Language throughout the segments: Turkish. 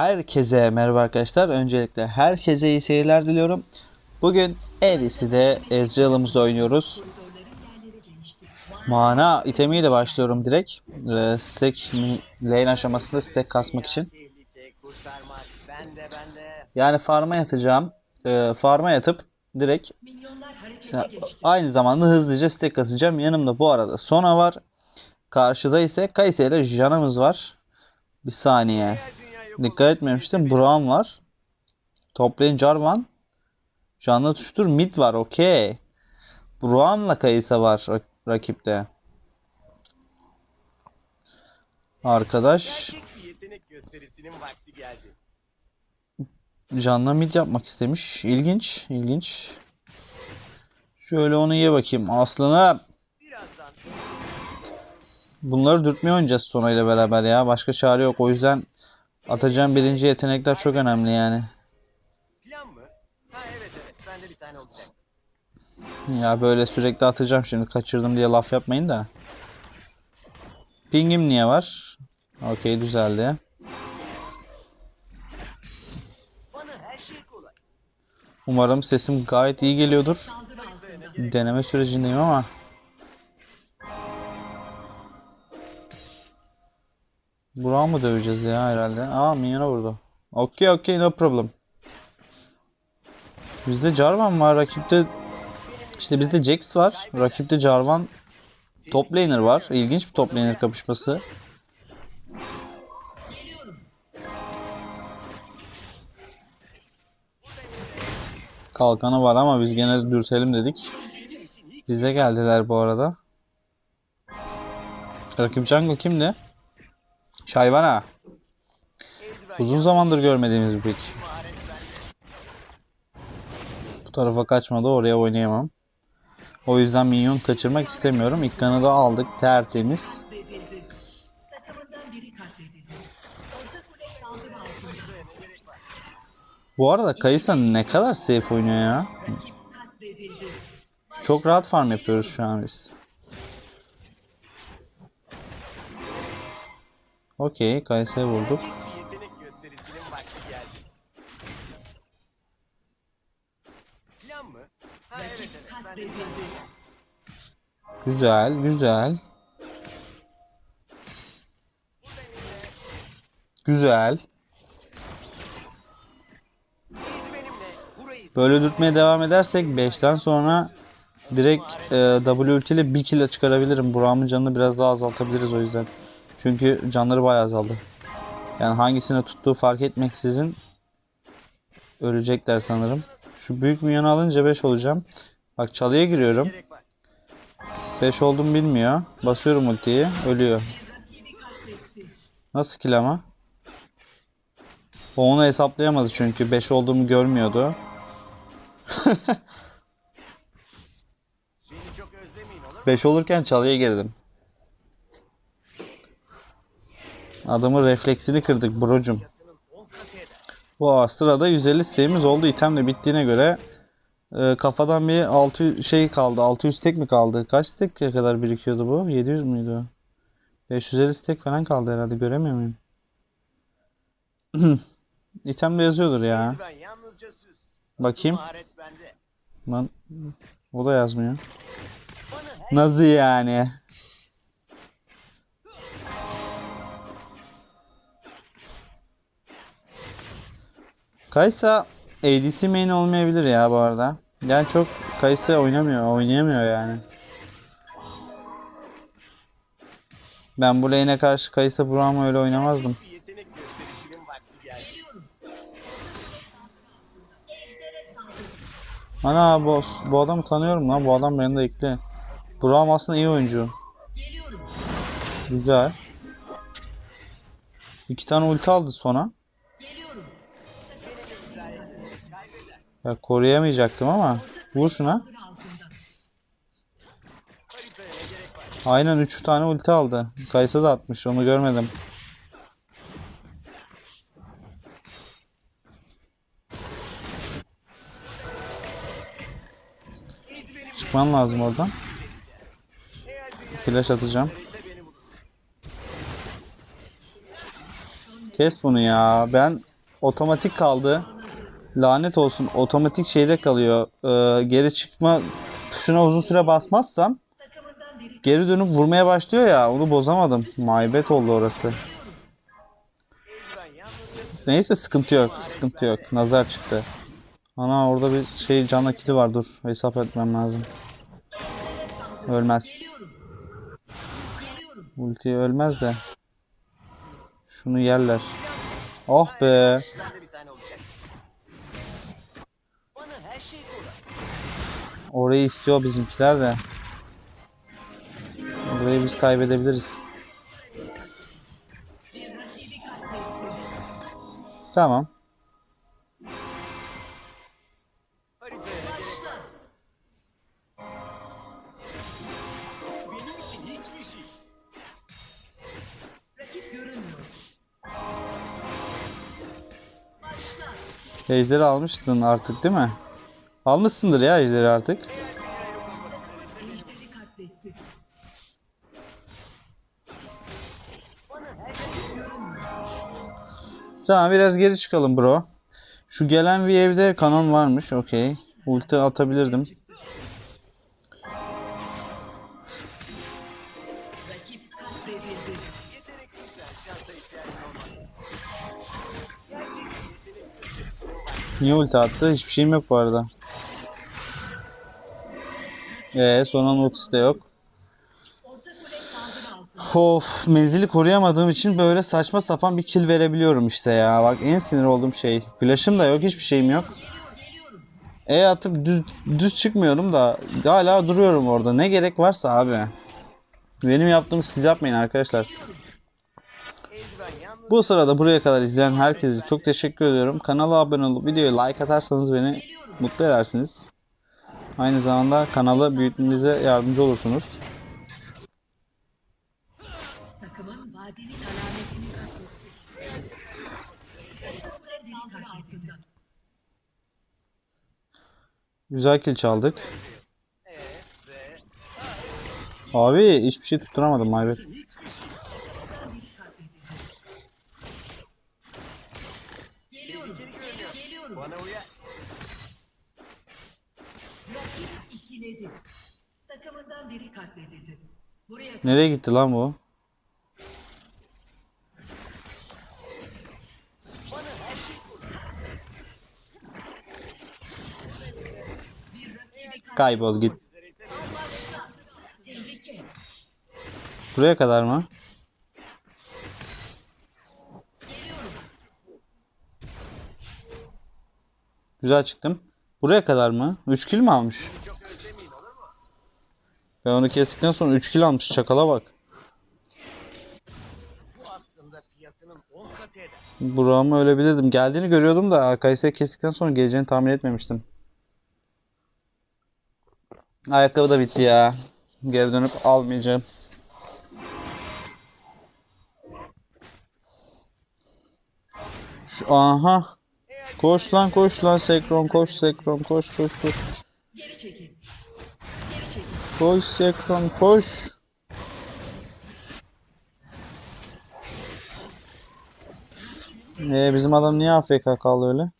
Herkese merhaba arkadaşlar. Öncelikle herkese iyi seyirler diliyorum. Bugün Edis'i Ezreal'ımızı oynuyoruz. Mana itemiyle başlıyorum direkt. Ee, stack lane aşamasında stack kasmak için. Yani farma yatacağım. Ee, farma yatıp direkt aynı zamanda hızlıca stack kasacağım. Yanımda bu arada Sona var. Karşıda ise Kayse ile Jan'ımız var. Bir saniye. Dikkat etmemiştim. Braum var. Top lane Jarvan. Canlı tuştur. Mid var. Okey. Braum'la Kayısa var rak- rakipte. Arkadaş canlı mid yapmak istemiş. İlginç. ilginç. Şöyle onu ye bakayım. Birazdan bunları dürtmeye oynayacağız Sona ile beraber ya. Başka çare yok. O yüzden atacağım birinci yetenekler çok önemli yani. plan mı? Ha evet evet bende bir tane olacak. Ya böyle sürekli atacağım şimdi kaçırdım diye laf yapmayın da. Pingim niye var? Okey düzeldi. Şey. Umarım sesim gayet iyi geliyordur. Deneme sürecindeyim ama. Burak'ı mı döveceğiz ya herhalde? Aa minyona vurdu. Okey okey no problem. Bizde Jarvan var. Rakipte işte bizde Jax var. Rakipte Jarvan top laner var. İlginç bir top laner kapışması. Kalkanı var ama biz gene de dürtelim dedik. Bize geldiler bu arada. Rakip jungle kimdi? Şayvana. Uzun zamandır görmediğimiz bir pick. Bu tarafa kaçmadı oraya oynayamam. O yüzden minyon kaçırmak istemiyorum. İlk kanı da aldık tertemiz. Bu arada Kayısa ne kadar safe oynuyor ya. Çok rahat farm yapıyoruz şu an biz. Evet bende katledildi. Güzel güzel. Güzel. Böyle dürtmeye devam edersek 5'ten sonra direkt e, W ulti ile 1 kill çıkarabilirim. Burak'ın canını biraz daha azaltabiliriz o yüzden. Çünkü canları bayağı azaldı. Yani hangisine tuttuğu fark etmeksizin ölecekler sanırım. Şu büyük minyonu alınca 5 olacağım. Bak çalıya giriyorum. gerek var. 5 oldum bilmiyor. Basıyorum ultiyi. Ölüyor. Nasıl kill ama? O onu hesaplayamadı çünkü 5 olduğumu görmüyordu. 5 olurken çalıya girdim. Adamın refleksini kırdık brocum. Yatının 10 katı eder. Bu sırada 150 isteğimiz oldu. İtem de bittiğine göre e, kafadan bir 6 şey kaldı. 600 tek mi kaldı? Kaç stek'e kadar birikiyordu bu? 700 müydü? 550 stek falan kaldı herhalde. Göremiyor muyum? İtemde yazıyordur ya. Bakayım. Lan o da yazmıyor. Nasıl yani? Kaysa ADC main olmayabilir ya bu arada. Yani çok Kaysa oynamıyor, oynayamıyor yani. Ben bu lane'e karşı Kaysa Braum'u öyle oynamazdım. Ana boss, bu adamı tanıyorum lan. Bu adam benim de ekli. Braum aslında iyi oyuncu. Güzel. İki tane ulti aldı sona. Ya koruyamayacaktım ama. Vur şuna. Aynen 3 tane ulti aldı. Kaysa da atmış onu görmedim. Çıkman lazım oradan. Flash atacağım. Kes bunu ya. Ben Otomatik kaldı. Lanet olsun otomatik şeyde kalıyor. Ee, geri çıkma tuşuna uzun süre basmazsam geri dönüp vurmaya başlıyor ya onu bozamadım. Maybet oldu orası. Neyse sıkıntı yok. Sıkıntı yok. Nazar çıktı. Ana orada bir şey can akidi var dur. Hesap etmem lazım. Ölmez. Ulti ölmez de. Şunu yerler. Oh be. Orayı istiyor bizimkiler de. Burayı biz kaybedebiliriz. Tamam. Ejderi almıştın artık değil mi? Almışsındır ya ejderi artık. Tamam biraz geri çıkalım bro. Şu gelen bir evde kanon varmış. Okey. Ulti atabilirdim. Niye ulti attı? Hiçbir şeyim yok bu arada. Ee, sonra ultisi de yok. Of menzili koruyamadığım için böyle saçma sapan bir kill verebiliyorum işte ya. Bak en sinir olduğum şey. Flash'ım da yok hiçbir şeyim yok. E atıp düz, düz çıkmıyorum da hala duruyorum orada. Ne gerek varsa abi. Benim yaptığımı siz yapmayın arkadaşlar. Bu sırada buraya kadar izleyen herkese çok teşekkür ediyorum. Kanala abone olup videoya like atarsanız beni mutlu edersiniz. Aynı zamanda kanalı büyütmemize yardımcı olursunuz. Güzel kill çaldık. Abi hiçbir şey tutturamadım maybet. hiçbir şey. Biri katledildi. Geliyorum. Tehlikeli görünüyor. Geliyorum. Bana uyar. Rakip ikiledi. Takımından biri katledildi. Buraya Nereye gitti lan bu? Bana her şey kolay. bir rakibi Kaybol git. Tehlike. Buraya kadar mı? Geliyorum. Güzel çıktım. Buraya kadar mı? 3 kill mi almış? Ben onu kestikten sonra 3 kill almış. Çakala bak. Bu aslında fiyatının 10 katı eder. Burak'ımı ölebilirdim. Geldiğini görüyordum da AKS kestikten sonra geleceğini tahmin etmemiştim. Ayakkabı da bitti ya. Geri dönüp almayacağım. Şu, aha. Koş lan koş lan Sekron koş Sekron koş koş koş. Koş Sekron koş. Ee, bizim adam niye AFK kaldı öyle?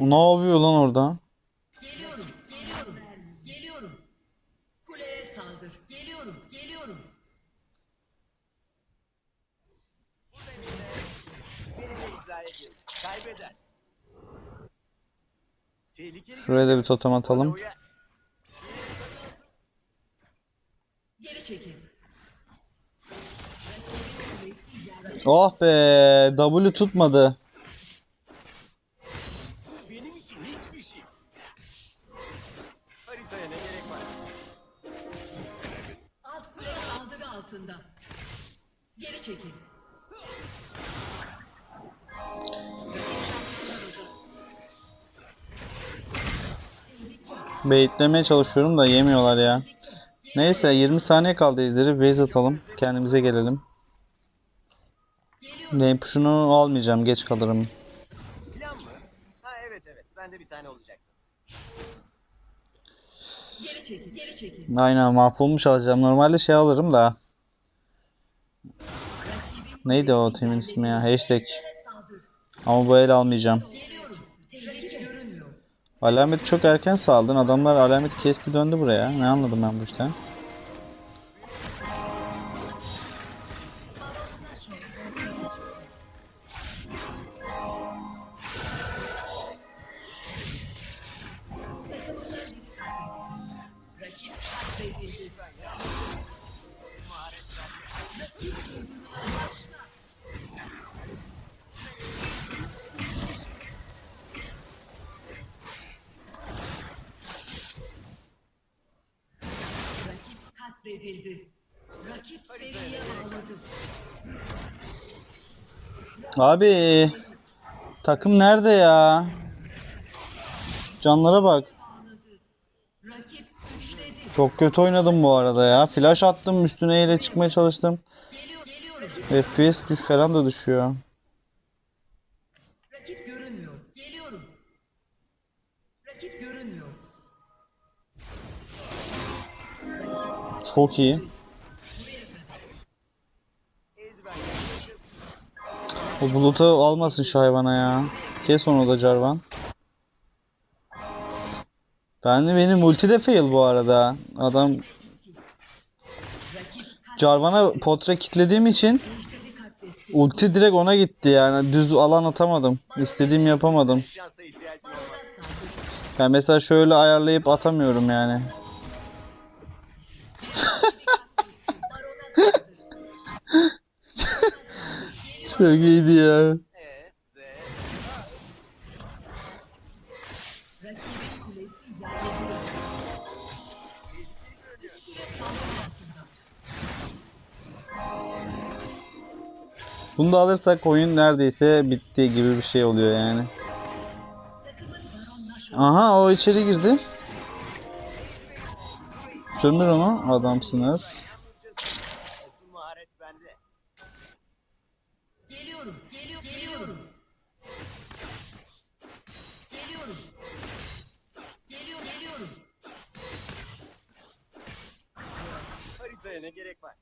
Ne yapıyor lan orada? Şuraya da bir totem atalım. Geri. Oh be W tutmadı. Benim için hiçbir şey. Haritaya ne gerek var? Alt kule altında. Geri çekil. Baitlemeye çalışıyorum da yemiyorlar ya. Neyse 20 saniye kaldı izleri. Base atalım. Kendimize gelelim. Game push'unu almayacağım. Geç kalırım. Plan mı? Ha evet evet. Bende bir tane olacaktı. Geri çekil. Geri çekil. Aynen mahvolmuş alacağım. Normalde şey alırım da. Neydi o temin ismi ya? Hashtag. Ama bu el almayacağım. Alameti çok erken saldın. Adamlar alameti kesti döndü buraya. Ne anladım ben bu işten? Katledildi. Rakip seriye bağladı. Abi takım nerede ya? Canlara bak. Çok kötü oynadım bu arada ya. Flash attım üstüne ile çıkmaya çalıştım. FPS düş falan da düşüyor. Çok iyi. O bulutu almasın şu hayvana ya. Kes onu da Jarvan. Ben de benim ulti de fail bu arada. Adam Rakip Jarvan'a potre kitlediğim için ulti direkt ona gitti yani. Düz alan atamadım. İstediğim yapamadım. Yani mesela şöyle ayarlayıp atamıyorum yani. Çok iyiydi ya. Bunu da alırsak oyun neredeyse bitti gibi bir şey oluyor yani. Aha o içeri girdi. Sömür onu adamsınız. Asıl maharet bende. Geliyorum, geliyor, geliyorum. Geliyorum. Geliyor, geliyorum. Haritaya ne gerek var?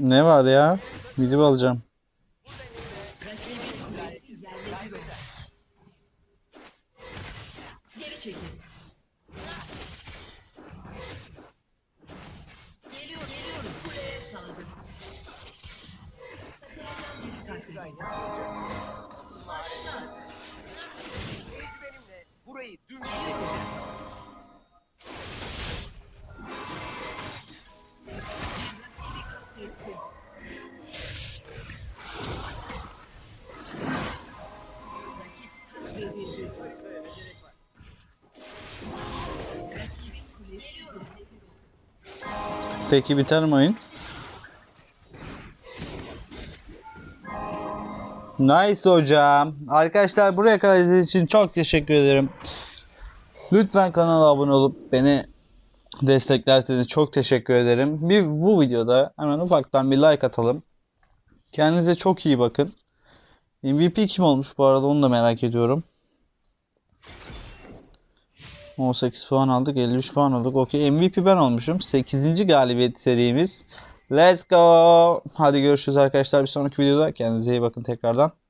Ne var ya? Video alacağım. Peki biter mi oyun? Nice hocam. Arkadaşlar buraya kadar izlediğiniz için çok teşekkür ederim. Lütfen kanala abone olup beni desteklerseniz çok teşekkür ederim. Bir bu videoda hemen ufaktan bir like atalım. Kendinize çok iyi bakın. MVP kim olmuş bu arada onu da merak ediyorum. 18 puan aldık, 53 puan aldık. Okey, MVP ben olmuşum. 8. galibiyet serimiz. Let's go. Hadi görüşürüz arkadaşlar bir sonraki videoda. Kendinize iyi bakın tekrardan.